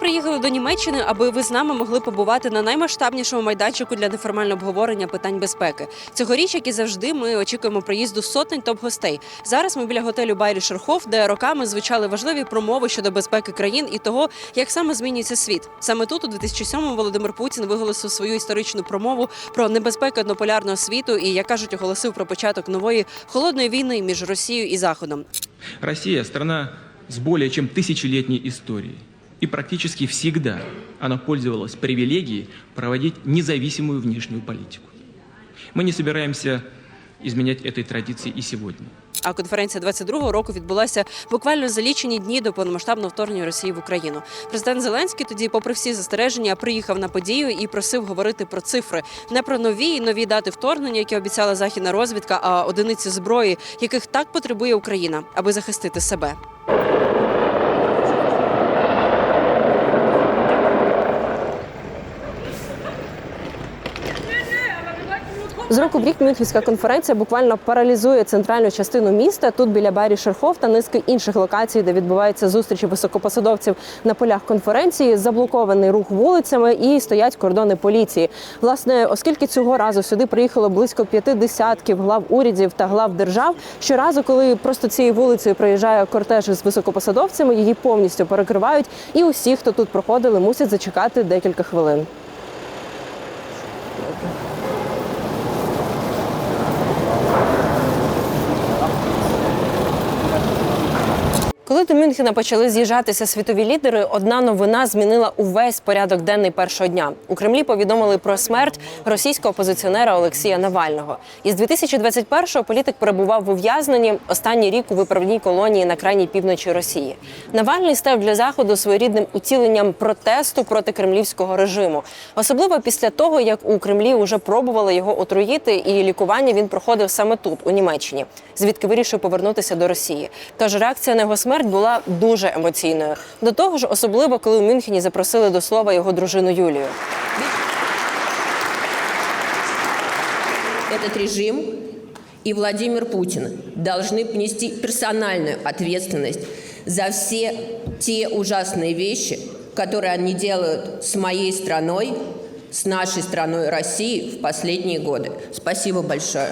Приїхали до Німеччини, аби ви з нами могли побувати на наймасштабнішому майданчику для неформального обговорення питань безпеки. Цьогоріч, як і завжди, ми очікуємо приїзду сотень топ-гостей. Зараз ми біля готелю Байрі Шерхоф, де роками звучали важливі промови щодо безпеки країн і того, як саме змінюється світ. Саме тут, у 2007-му, Володимир Путін виголосив свою історичну промову про небезпеку однополярного світу і, як кажуть, оголосив про початок нової холодної війни між Росією і Заходом. Россия – страна с более чем тысячелетней историей. И практически всегда она пользовалась привилегией проводить независимую внешнюю политику. Мы не собираемся изменять этой традиции и сегодня. А конференція 22-го року відбулася буквально за лічені дні до повномасштабного вторгнення Росії в Україну. Президент Зеленський тоді, попри всі застереження, приїхав на подію і просив говорити про цифри, не про нові і нові дати вторгнення, які обіцяла західна розвідка, а одиниці зброї, яких так потребує Україна, аби захистити себе. З року в рік Мюнхенська конференція буквально паралізує центральну частину міста. Тут біля Барі Шерхов та низки інших локацій, де відбуваються зустрічі високопосадовців на полях конференції, заблокований рух вулицями і стоять кордони поліції. Власне, оскільки цього разу сюди приїхало близько п'яти десятків глав урядів та глав держав. Щоразу, коли просто цією вулицею проїжджає кортеж з високопосадовцями, її повністю перекривають, і усі, хто тут проходили, мусять зачекати декілька хвилин. Коли до Мюнхена почали з'їжджатися світові лідери, одна новина змінила увесь порядок денний першого дня. У Кремлі повідомили про смерть російського опозиціонера Олексія Навального. Із 2021-го політик перебував в ув'язненні останній рік у виправній колонії на крайній півночі Росії. Навальний став для заходу своєрідним уціленням протесту проти кремлівського режиму, особливо після того, як у Кремлі вже пробували його отруїти, і лікування він проходив саме тут, у Німеччині, звідки вирішив повернутися до Росії. Тож реакція на його смерть була дуже емоційною. До того ж, особливо коли у Мюнхені запросили до слова його дружину Юлію. Этот режим и Владимир Путин должны понести персональную ответственность за все те ужасные вещи, которые они делают с моей страной, с нашей страной России в последние годы. Спасибо большое.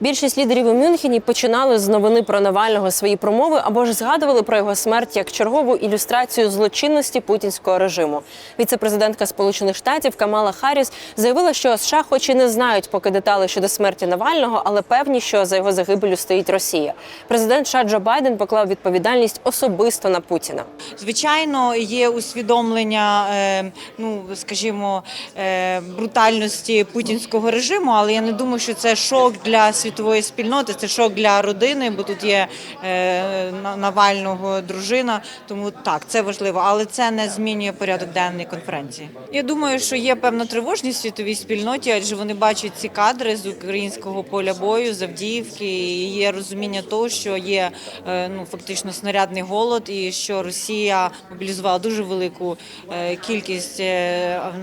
Більшість лідерів у Мюнхені починали з новини про Навального свої промови або ж згадували про його смерть як чергову ілюстрацію злочинності путінського режиму. Віце-президентка Сполучених Штатів Камала Харріс заявила, що США, хоч і не знають поки деталі щодо смерті Навального, але певні, що за його загибелю стоїть Росія. Президент США Джо Байден поклав відповідальність особисто на Путіна. Звичайно, є усвідомлення, е, ну скажімо, е, брутальності путінського режиму, але я не думаю, що це шок для світової спільноти, це шок для родини, бо тут є е, На- Навального дружина. Тому так, це важливо, але це не змінює порядок денний конференції. Я думаю, що є певна тривожність в світовій спільноті, адже вони бачать ці кадри з українського поля бою, з Авдіївки. І є розуміння того, що є е, ну фактично снарядний голод, і що Росія мобілізувала дуже велику е, кількість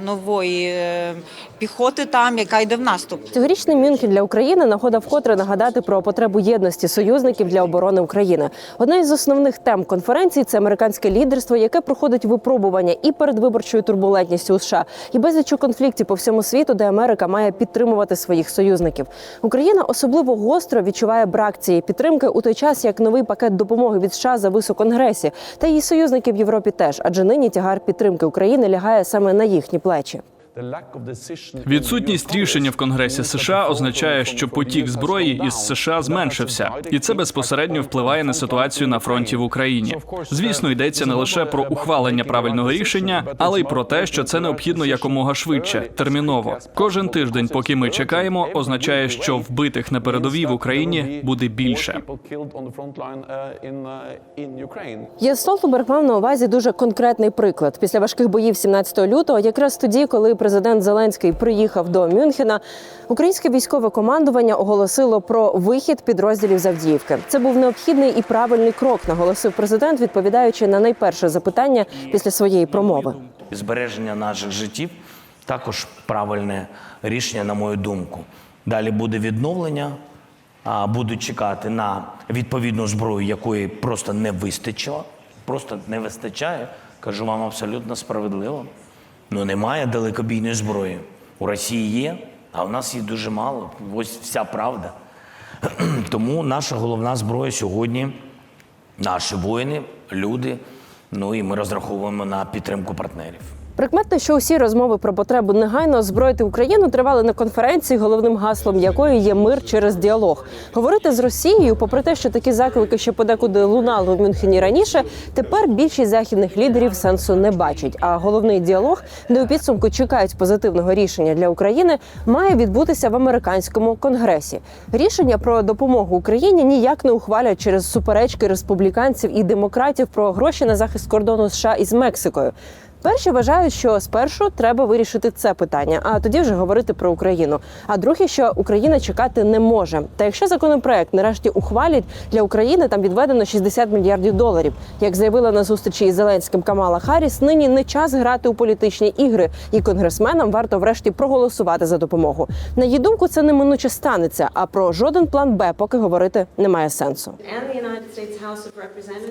нової піхоти там, яка йде в наступ. Цьогорічний Мюнхен для України нагода вкотре нагадати про потребу єдності союзників для оборони України. Одна із основних тем конференції це американське лідерство, яке проходить випробування і перед виборчою турбулентністю у США, і безлічу конфліктів по всьому світу, де Америка має підтримувати своїх союзників. Україна особливо гостро відчуває брак цієї підтримки у той час, як новий пакет допомоги від США завис у Конгресі, та її союзники в Європі теж, адже нині тягар підтримки України лягає саме на їхні плечі. Відсутність рішення в Конгресі США означає, що потік зброї із США зменшився, і це безпосередньо впливає на ситуацію на фронті в Україні. Звісно, йдеться не лише про ухвалення правильного рішення, але й про те, що це необхідно якомога швидше, терміново. Кожен тиждень, поки ми чекаємо, означає, що вбитих на передовій в Україні буде більше. Єс Столтенберг мав на увазі дуже конкретний приклад. Після важких боїв 17 лютого, якраз тоді, коли президент Зеленський приїхав до Мюнхена, українське військове командування оголосило про вихід підрозділів з Авдіївки. Це був необхідний і правильний крок, наголосив президент, відповідаючи на найперше запитання після своєї промови. збереження наших життів також правильне рішення, на мою думку. Далі буде відновлення а, будуть чекати на відповідну зброю, якої просто не вистачило. Просто не вистачає. Кажу вам абсолютно справедливо. Ну немає далекобійної зброї. У Росії є, а у нас її дуже мало. Ось вся правда. Тому наша головна зброя сьогодні наші воїни, люди. Ну і ми розраховуємо на підтримку партнерів. Прикметно, що усі розмови про потребу негайно озброїти Україну тривали на конференції, головним гаслом якої є мир через діалог. Говорити з Росією, попри те, що такі заклики ще подекуди лунали в Мюнхені раніше, тепер більшість західних лідерів сенсу не бачить. А головний діалог, де у підсумку чекають позитивного рішення для України, має відбутися в американському конгресі. Рішення про допомогу Україні ніяк не ухвалять через суперечки республіканців і демократів про гроші на захист кордону США із Мексикою. Перші вважають, що спершу треба вирішити це питання, а тоді вже говорити про Україну. А другі, що Україна чекати не може. Та якщо законопроект нарешті ухвалять для України, там відведено 60 мільярдів доларів. Як заявила на зустрічі із Зеленським Камала Харріс, нині не час грати у політичні ігри, і конгресменам варто врешті проголосувати за допомогу. На її думку, це неминуче станеться. А про жоден план Б поки говорити немає сенсу.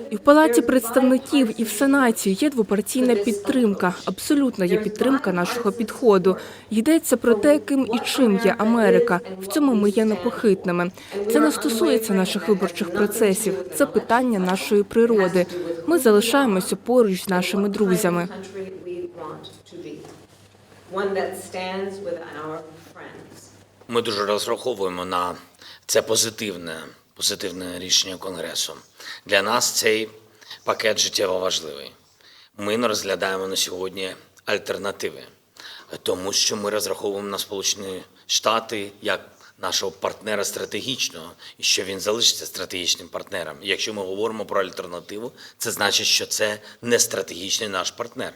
І в палаті представників, і в сенаті є двопартійна підтримка. Абсолютно є підтримка нашого підходу. Йдеться про те, ким і чим є Америка. В цьому ми є непохитними. Це не стосується наших виборчих процесів. Це питання нашої природи. Ми залишаємося поруч з нашими друзями. Ми дуже розраховуємо на це позитивне, позитивне рішення Конгресу. Для нас цей пакет життєво важливий. Ми не розглядаємо на сьогодні альтернативи, тому що ми розраховуємо на Сполучені Штати як нашого партнера стратегічного, і що він залишиться стратегічним партнером. Якщо ми говоримо про альтернативу, це значить, що це не стратегічний наш партнер.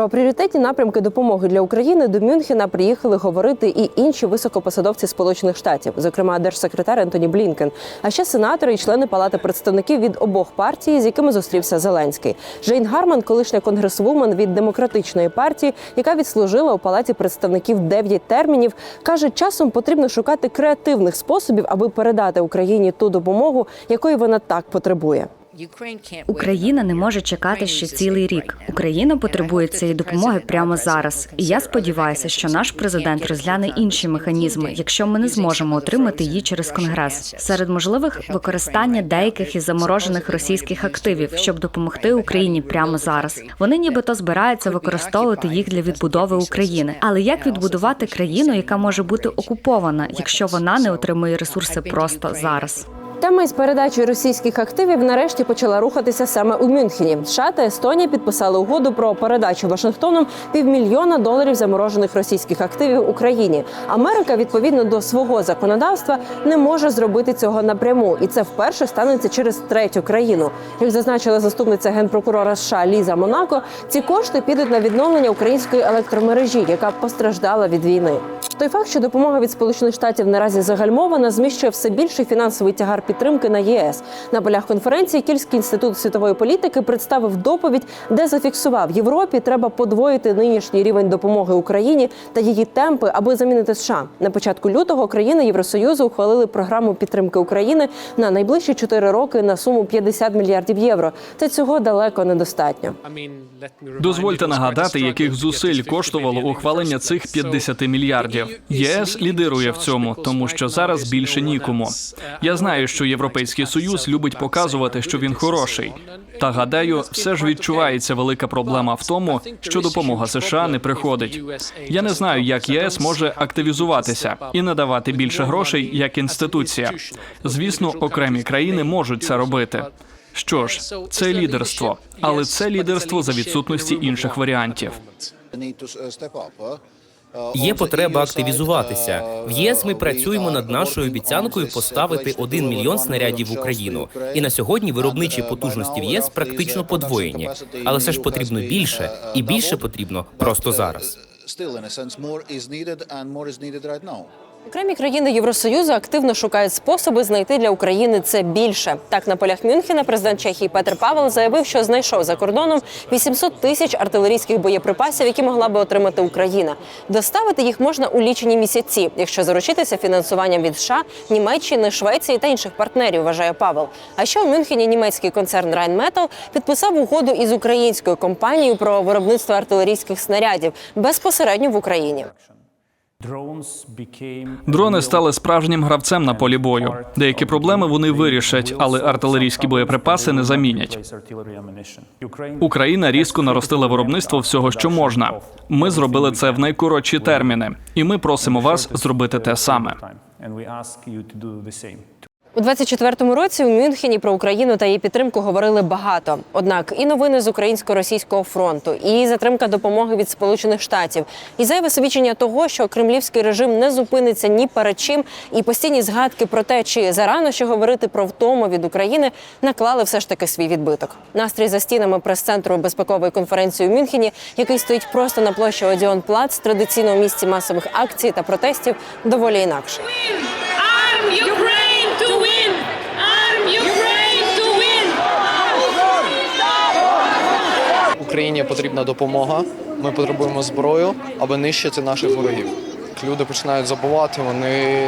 Про пріоритетні напрямки допомоги для України до Мюнхена приїхали говорити і інші високопосадовці Сполучених Штатів, зокрема держсекретар Ентоні Блінкен, а ще сенатори і члени Палати представників від обох партій, з якими зустрівся Зеленський. Жейн Гарман, колишня конгресвумен від демократичної партії, яка відслужила у палаті представників 9 термінів, каже, часом потрібно шукати креативних способів, аби передати Україні ту допомогу, якої вона так потребує. Україна не може чекати ще цілий рік. Україна потребує цієї допомоги прямо зараз. І я сподіваюся, що наш президент розгляне інші механізми, якщо ми не зможемо отримати її через конгрес. Серед можливих використання деяких із заморожених російських активів, щоб допомогти Україні прямо зараз. Вони нібито збираються використовувати їх для відбудови України. Але як відбудувати країну, яка може бути окупована, якщо вона не отримує ресурси просто зараз? Тема із передачею російських активів нарешті почала рухатися саме у Мюнхені. США та Естонія підписали угоду про передачу Вашингтоном півмільйона доларів заморожених російських активів Україні. Америка відповідно до свого законодавства не може зробити цього напряму, і це вперше станеться через третю країну. Як зазначила заступниця генпрокурора США Ліза Монако, ці кошти підуть на відновлення української електромережі, яка постраждала від війни. Той факт, що допомога від Сполучених Штатів наразі загальмована, зміщує все більший фінансовий тягар підтримки на ЄС. На полях конференції Кільський інститут світової політики представив доповідь, де зафіксував Європі треба подвоїти нинішній рівень допомоги Україні та її темпи, аби замінити США. На початку лютого країни Євросоюзу ухвалили програму підтримки України на найближчі 4 роки на суму 50 мільярдів євро. Та цього далеко недостатньо. Дозвольте нагадати, яких зусиль коштувало ухвалення цих 50 мільярдів. ЄС лідирує в цьому, тому що зараз більше нікому. Я знаю, що європейський союз любить показувати, що він хороший. Та гадаю, все ж відчувається велика проблема в тому, що допомога США не приходить. Я не знаю, як ЄС може активізуватися і надавати більше грошей як інституція. Звісно, окремі країни можуть це робити. Що ж, це лідерство, але це лідерство за відсутності інших варіантів. Є потреба активізуватися. В ЄС ми працюємо над нашою обіцянкою поставити 1 мільйон снарядів в Україну. І на сьогодні виробничі потужності в ЄС практично подвоєні. Але все ж потрібно більше, і більше потрібно просто зараз. Окремі країни Євросоюзу активно шукають способи знайти для України це більше. Так, на полях Мюнхена президент Чехії Петр Павел заявив, що знайшов за кордоном 800 тисяч артилерійських боєприпасів, які могла би отримати Україна. Доставити їх можна у лічені місяці, якщо заручитися фінансуванням від США, Німеччини, Швеції та інших партнерів. Вважає Павел. А ще у Мюнхені німецький концерн Rheinmetall підписав угоду із українською компанією про виробництво артилерійських снарядів безпосередньо в Україні. Дрони стали справжнім гравцем на полі бою. Деякі проблеми вони вирішать, але артилерійські боєприпаси не замінять. Україна різко наростила виробництво всього, що можна. Ми зробили це в найкоротші терміни, і ми просимо вас зробити те саме. У 24-му році у Мюнхені про Україну та її підтримку говорили багато. Однак і новини з українсько-російського фронту, і затримка допомоги від Сполучених Штатів, і зайве свідчення того, що кремлівський режим не зупиниться ні перед чим, і постійні згадки про те, чи зарано ще говорити про втому від України, наклали все ж таки свій відбиток. Настрій за стінами прес-центру безпекової конференції у Мюнхені, який стоїть просто на площі Одіон Плац, традиційному місці масових акцій та протестів, доволі інакше. Україні потрібна допомога. Ми потребуємо зброю, аби нищити наших ворогів. Люди починають забувати, вони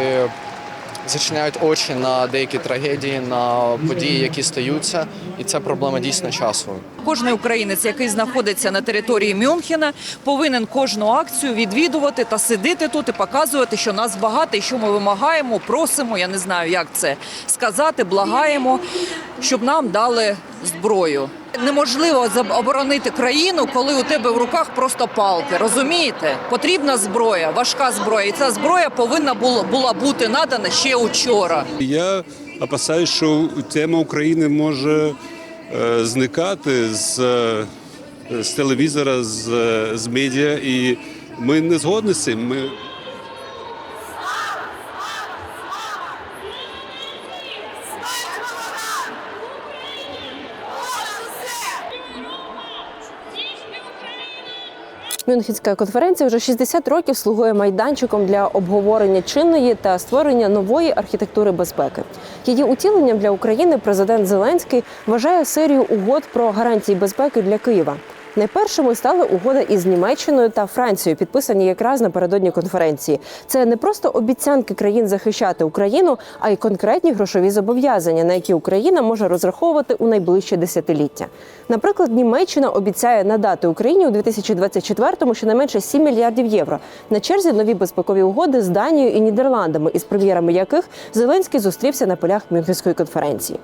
зачиняють очі на деякі трагедії, на події, які стаються, і це проблема дійсно часу. Кожний українець, який знаходиться на території Мюнхена, повинен кожну акцію відвідувати та сидіти тут і показувати, що нас багато, і що ми вимагаємо, просимо. Я не знаю, як це сказати, благаємо, щоб нам дали зброю. Неможливо заб- оборонити країну, коли у тебе в руках просто палки. Розумієте? Потрібна зброя, важка зброя, і ця зброя повинна була, була бути надана ще учора. Я опасаюсь, що тема України може е, зникати з, е, з телевізора, з, е, з медіа, і ми не згодні з цим. Ми Мюнхенська конференція вже 60 років слугує майданчиком для обговорення чинної та створення нової архітектури безпеки. Її утіленням для України президент Зеленський вважає серію угод про гарантії безпеки для Києва. Найпершими стали угода із Німеччиною та Францією, підписані якраз напередодні конференції. Це не просто обіцянки країн захищати Україну, а й конкретні грошові зобов'язання, на які Україна може розраховувати у найближче десятиліття. Наприклад, Німеччина обіцяє надати Україні у 2024-му щонайменше 7 мільярдів євро. На черзі нові безпекові угоди з Данією і Нідерландами, із прем'єрами яких Зеленський зустрівся на полях Мюнхенської конференції.